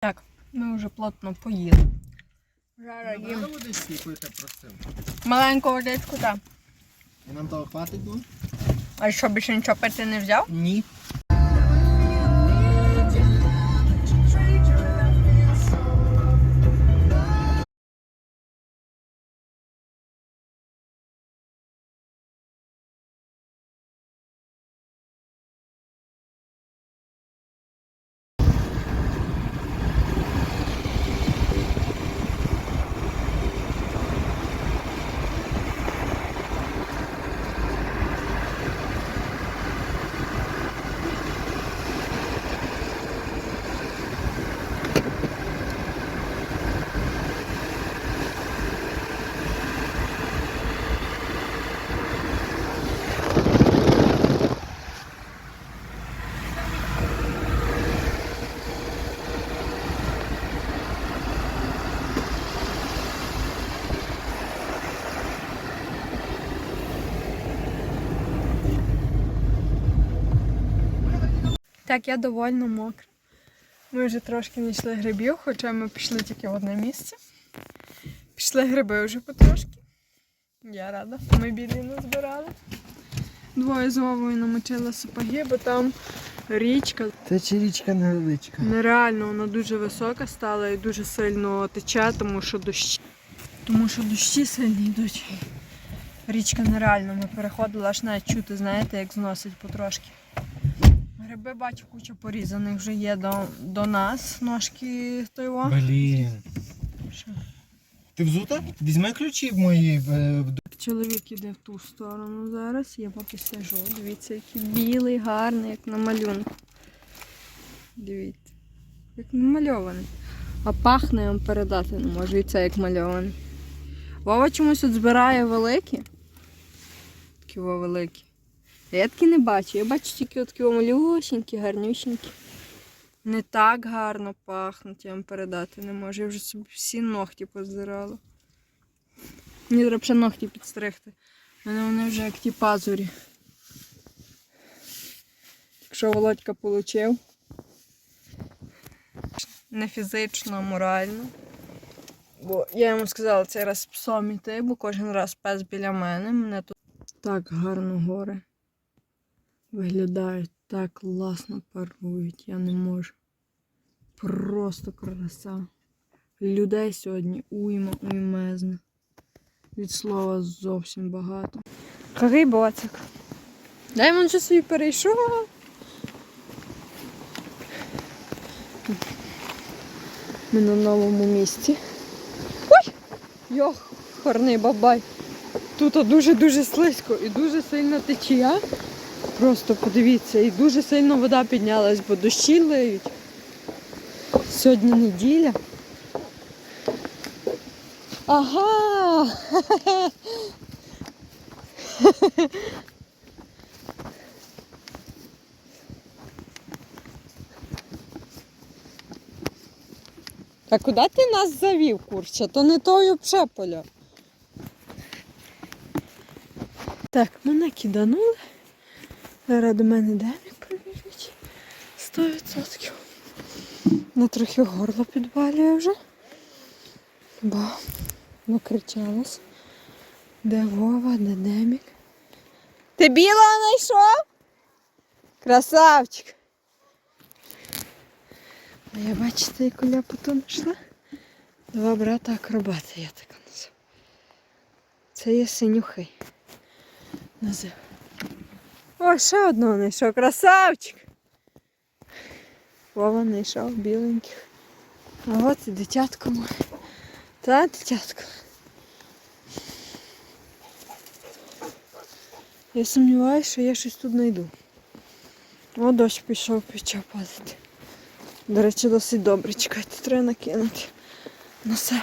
Так, ми вже плотно поїли. Зараз їм водички, пити просив. маленьку водичку, так. І нам того хватить було? А що більше нічого пити не взяв? Ні. Так, я довольно мокра. Ми вже трошки не йшли грибів, хоча ми пішли тільки в одне місце. Пішли гриби вже потрошки. Я рада. Ми білі не збирали. Двоє з Вовою намочили сапоги, бо там річка. Це чи річка невеличка. Нереально, вона дуже висока стала і дуже сильно тече, тому що дощі. Тому що дощі сильні йдуть. Річка нереально. Ми переходили аж навіть чути, знаєте, як зносить потрошки. Гриби бачу, куча порізаних вже є до, до нас. Ножки того. Блін. Що? Ти взута? Візьми ключі в мої. е, Чоловік іде в ту сторону зараз. Я поки стежу. Дивіться, який білий, гарний, як на малюнку. Дивіться. Як намальований. А пахне я вам передати не можу. І це як мальований. Вова чомусь от збирає великі. Такі во великі. Я такі не бачу. Я бачу тільки такі во малюсенькі, гарнюсенькі. Не так гарно пахнуть, я вам передати не можу. Я вже собі всі ногті поздирала. Мені треба ще ногті підстригти. У мене вони вже як ті пазурі. Якщо Володька получив. Не фізично, а морально. Бо я йому сказала цей раз псом іти, бо кожен раз пес біля мене. Мене тут так гарно гори. Виглядають так класно парують, я не можу. Просто краса. Людей сьогодні уйма уймезна. Від слова зовсім багато. Який боцик. Дай він вже собі перейшов. Ми на новому місці. Ой! Йох, хорний бабай. Тут дуже-дуже слизько і дуже сильна течія. Просто подивіться, і дуже сильно вода піднялась, бо дощі лиють. Сьогодні неділя. Ага! А куди ти нас завів, курча? То не тою пшеполя. Так, мене киданули. Зараз до мене Демік прибіжить. Сто відсотків. Не трохи горло підбалює вже. Бо накричалась. Де Вова, де Демік? Ти біла знайшов? Красавчик. А я бачите, яку ляпоту знайшла? Два брата акробати, я так називаю. Це є синюхи. Назив. О, ще одного знайшов. Красавчик. Вова знайшов біленьких. А от і дитятко моє. Та дитятко. Я сумніваюся, що я щось тут знайду. О, дощ пішов, почав падати. До речі, досить добре. Чекайте, треба накинути на себе.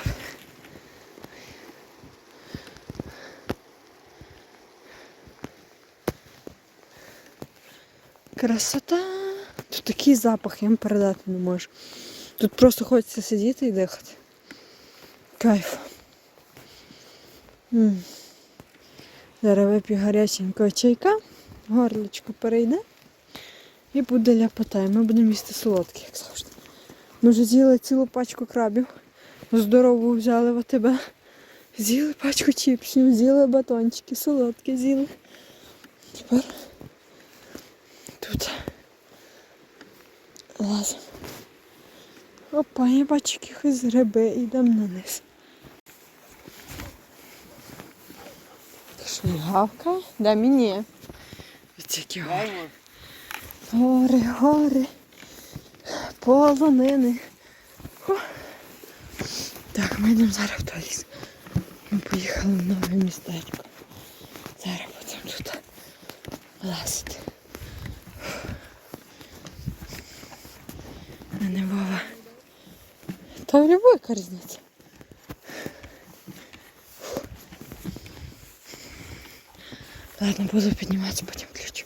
Красота! Тут такий запах, я вам передати не можу. Тут просто хочеться сидіти і дихати. Кайф. М. Зараз вип'ю гаряченького чайка, горлечко перейде і буде ляпота. Ми будемо їсти солодке, як завжди. Ми вже з'їли цілу пачку крабів. Здорову взяли в тебе. З'їли пачку чіпсів, з'їли батончики, солодкі з'їли. Тепер тут лазимо. Опа, я бачу якихось гриби, йдемо на низ. Гавка? Да, мені. Ось гори. Гори, гори. Полонини. Фу. Так, ми йдемо зараз в той ліс. Ми поїхали в нове містечко. Зараз будемо тут лазити. Мене Вова. Та в любой різниця. Ладно, буду підніматися, потім ключ.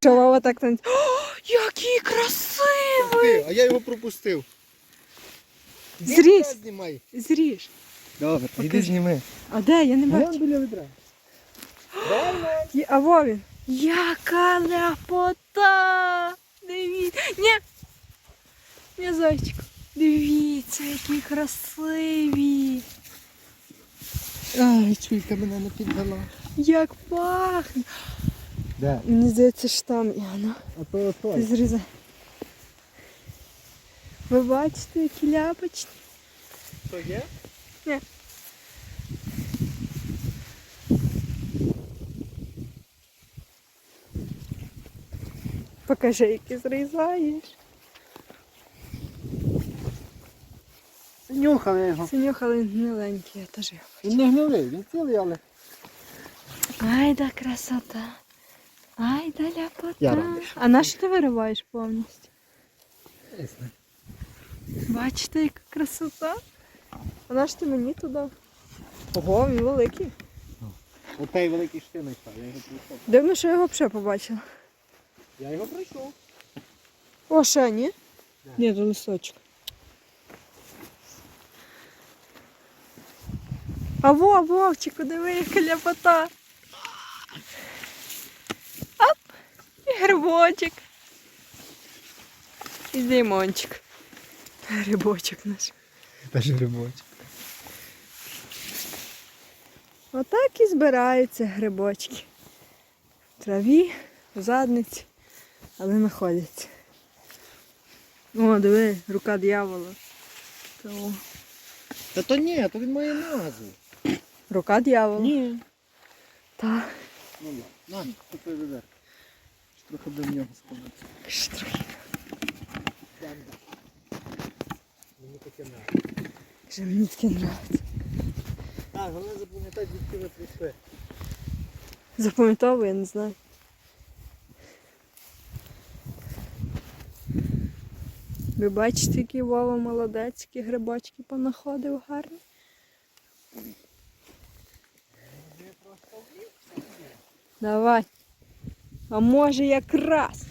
Що Вова так танцює? О, який красивий! А я його пропустив. Знімай. Зріж. Добре, Покажи. іди зніми. А де? Я не бачу. біля відра. А Вовін. Яка ляпота! Дивіться. Ні. Ні, зайчик. Дивіться, які красиві. Ай, чуйка мене не піддала. Як пахне. Де? Мені здається, що там Яна. А то той. зрізай. Ви бачите, які ляпочки? То є? Покажи, які зрізаєш. Нюхав його. Синюхали гниленькі, я теж його. Він не гнилий, він цілий, але. Ай да красота. Ай да ляпота. Я радий. А на що ти вириваєш повністю? Бачите, яка красота? А на що ти мені туди? Ого, він великий. Отей великий пройшов. Дивно, що я його взагалі побачила. Я його пройшов. О, ще ні? Да. Ні, то листочок. А во, Вовчику, диви, яка ляпота. Оп! І грибочок. І лимончик. Грибочок наш. Та ж грибочок. Отак і збираються грибочки. В траві, в задниці, але знаходяться. О, диви, рука диявола. То Та то ні, то він має назву. Рука диявола. Ні. Та. Ну на, то той ведер. Трохи до нього сходиться. Штрих. Мені таке не. Вже мені таке нравиться. Так, головне запам'ятати, звідки ви прийшли. Запам'ятовую, я не знаю. Ви бачите, який Вова молодець, які грибочки понаходив гарні. Давай. А може якраз.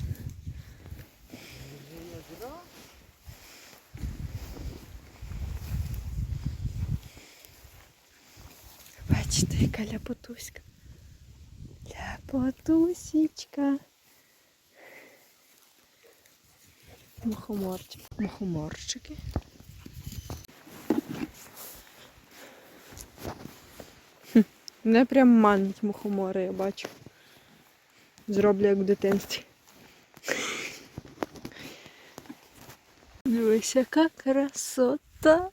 Бачите, яка ляпотуська. Ляпотусічка. Мухоморчик. Мухоморчики. Хм, Мене прям манить мухомори, я бачу. Зроблю як в дитинстві. Дивись, яка красота.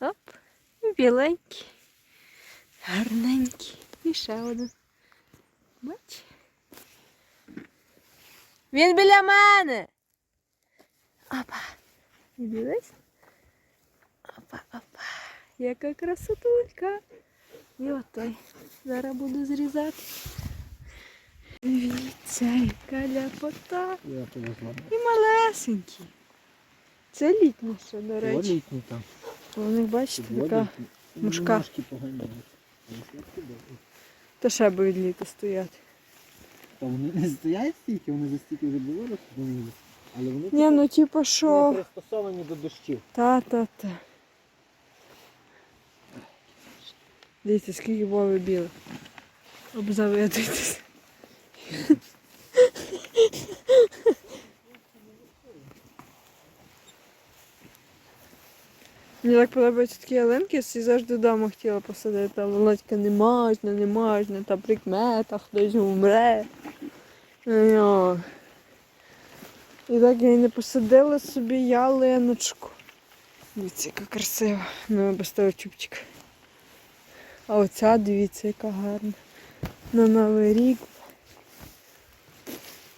Оп, біленький. Гарненький. І ще один. Бач. Він біля мене. Опа. Дивись. Опа, опа. Яка красотулька. І отой. Зараз буду зрізати. Дивіться, яка ляпота. І малесенькі. Це літні ще, до речі. Літній там. Вони, бачите, така. мушка. Та ще будуть літо стояти. Та вони не стоять стільки, вони за стільки вже було розповіли. Але вони Ні, ну типа вони що. пристосовані до дощів. Та-та-та. Дивіться, скільки Вови білих. Обзавидуйтесь. Мені так подобаються такі ялинки, я завжди вдома хотіла посадити, а Володька не можна, не можна, та прикмета, хтось умре. І так я й не посадила собі ялиночку. Дивіться, яка красива. Ну, без того. А оця, дивіться, яка гарна. На Новий рік.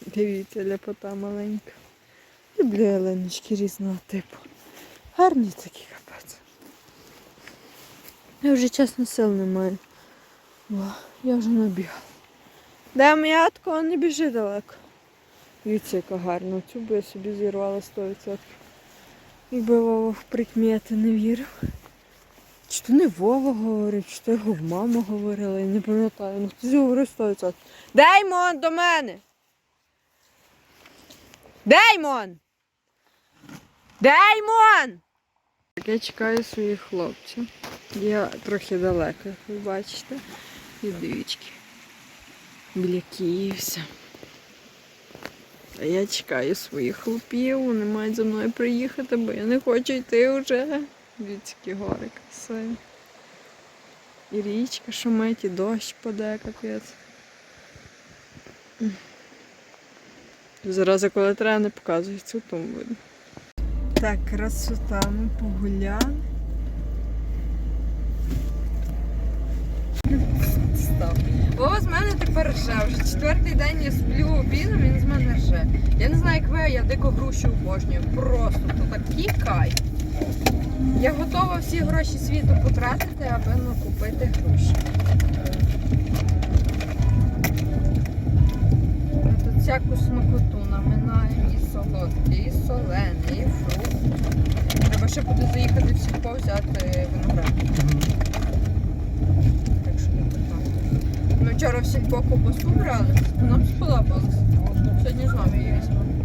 Дивіться, ляпота маленька. Люблю ялиночки різного типу. Гарні такі капець. Я вже чесно сил не маю. Я вже набігала. Де моя такого не біжи далеко. Дивіться, яка гарна. Цю би я собі зірвала 100%. Якби Вова в прикмети не вірив. Чи то не Вова говорив, чи то його мама говорила, я не пам'ятаю. Ну хтось говорив 100%. Деймон до мене! Деймон! Деймон! Так, я чекаю своїх хлопців. Я трохи далеко, як ви бачите, від двічки. Біля Київся. Я чекаю своїх хлопів, вони мають за мною приїхати, бо я не хочу йти вже. Людські гори красиві. І річка шумить, і дощ паде, капець. Зараз, коли треба, не показується, тому видно. Так, красота, ми погуляли. Вова з мене тепер рже. Вже четвертий день я сплю обідом, він з мене рже. Я не знаю, як ви, я дико груші обожнюю. Просто то такий кайф. Я готова всі гроші світу потратити, аби ну, купити груші. Тут всяку смакоту наминаємо і солодке, і солене, і фрукт. Треба ще буде заїхати в сільпо взяти виноград. Так не питання. Ми вчора в сільпо ковбасу брали, нам сподобалось. Сьогодні з її візьмемо.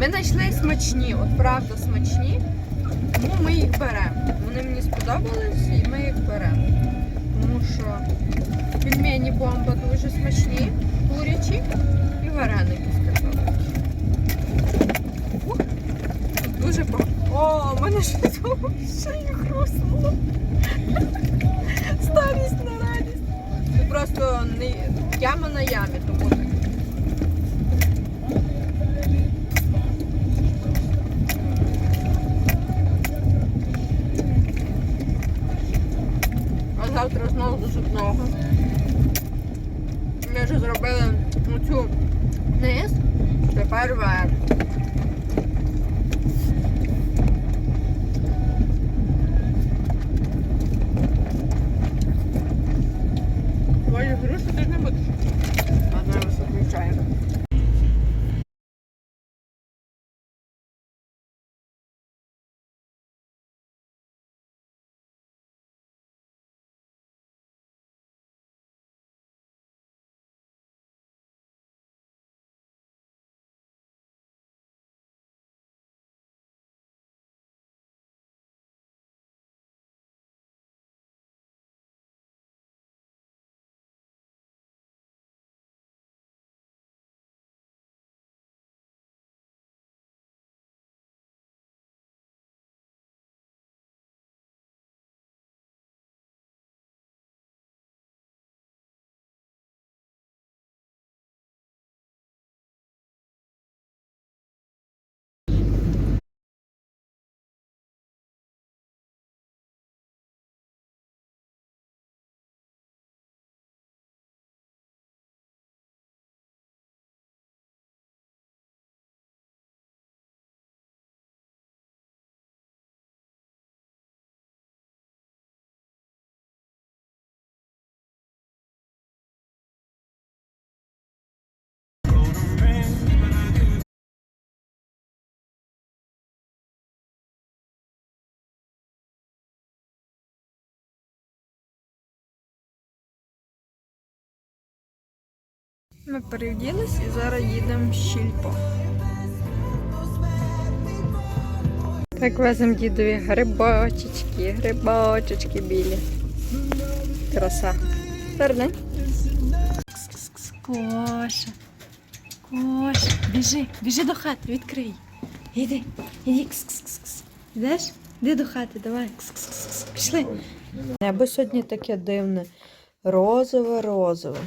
Ми знайшли смачні, от правда смачні, тому ми їх беремо. Вони мені сподобались і ми їх беремо. Тому що пельмені бомба дуже смачні, курячі і вареники. Ух, дуже багато. О, у мене щось в шиї хруснуло. Старість на радість. Просто не яма на ямі, тому Ми перевділись і зараз їдемо в щільпо. Так веземо дідові грибочечки, грибочечки білі. Краса. Передень. Коша. Коша. Біжи, біжи до хати, відкрий. Іди, іди. Кс-кс-кс. Йдеш? Іди до хати, давай. Кс-кс-кс. Пішли. Небо сьогодні таке дивне. Розове, розове.